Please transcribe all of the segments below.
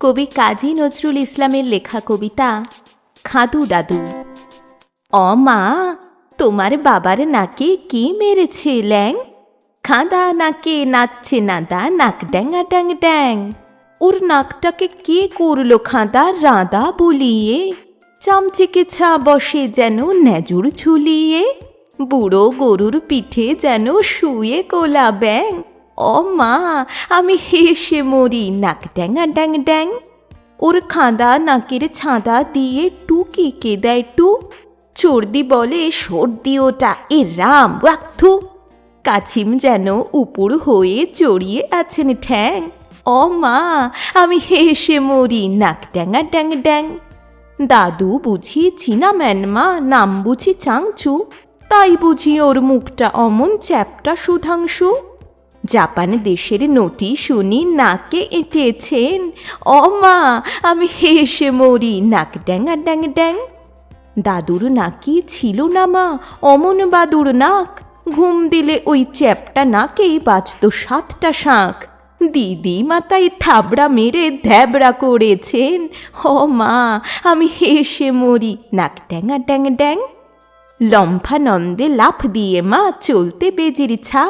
কবি কাজী নজরুল ইসলামের লেখা কবিতা খাদু দাদু। অ মা, তোমার বাবার নাকে কি মেরেছে ল্যাং? খাদা নাকে নাচছে নাদা, নাক ড্যাঙা ড্যাং ড্যাং। ওর নাকটাকে কে করল খাদা, রাঁদা বলিয়ে? চামচিকে ছা বসে যেন নেজুর ঝুলিয়ে? বুড়ো গরুর পিঠে যেন শুয়ে কোলা ব্যাং ও মা, আমি হেসে মরি, নাক ড্যাঙা ড্যাং ড্যাং। ওর খাঁদা নাকের ছাঁদা দিয়ে টুকি কে দেয় টু? চর্দি বলে সর্দি ওটা, এ রাম ওয়াক্থু কাছিম যেন উপর হয়ে জড়িয়ে আছেন ঠ্যাং। ও মা, আমি হেসে মরি, নাক ড্যাঙা ড্যাং ড্যাং। দাদু বুঝি চীনা ম্যানমা, নাম বুঝি চাংচু। তাই বুঝি ওর মুখটা অমন চ্যাপটা সুধাংশু। জাপান দেশের নটি শুনি নাকে এঁটেছেন। ও মা, আমি হেসে মরি, নাক ড্যাঙা ড্যাং ড্যাং। দাদুর নাকি ছিল না মা, অমন বাদুর নাক। ঘুম দিলে ওই চ্যাপটা নাকেই বাজত সাতটা শাঁখ। দিদি মাতাই থাবড়া মেরে ধ্যাবড়া করেছেন। হ মা, আমি হেসে মরি, নাক ড্যাঙা ড্যাং ড্যাং। লম্ফানন্দে লাফ দিয়ে মা চলতে বেজির ছা।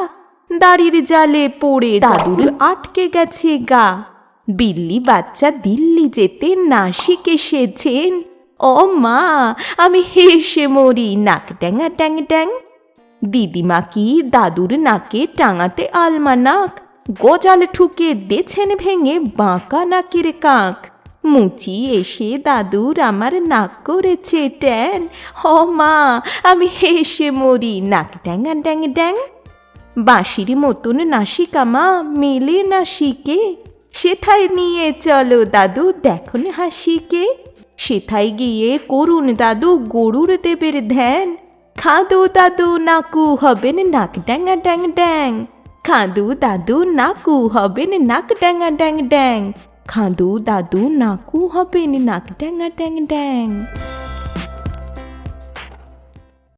দাড়ির জালে পড়ে দাদুর আটকে গেছে গা। বিল্লি বাচ্চা দিল্লি যেতে নাসিক এসেছেন ও মা আমি হেসে মরি নাক ড্যাঙা ড্যাং ড্যাং। দিদিমা কি দাদুর নাকে টাঙাতে আলমা নাক গজাল ঠুকে দেছেন ভেঙে বাঁকা নাকের কাক। মুচি এসে দাদুর আমার নাক করেছে ট্যান। হ মা আমি হেসে মরি নাক ড্যাঙা ড্যাং ড্যাং। বাঁশির মতন নাসিকা মা, মেলে নাসিকে। সেথায় নিয়ে চলো দাদু, দেখুন হাসিকে। সেথায় গিয়ে করুন দাদু গরুর দেবের ধ্যান। খাদু দাদু নাকু হবেন নাক ড্যাঙা ড্যাং ড্যাং। খাদু দাদু নাকু হবেন নাক ড্যাঙা ড্যাং ড্যাং। খাদু দাদু নাকু হবেন নাক ড্যাঙা ড্যাং ড্যাং।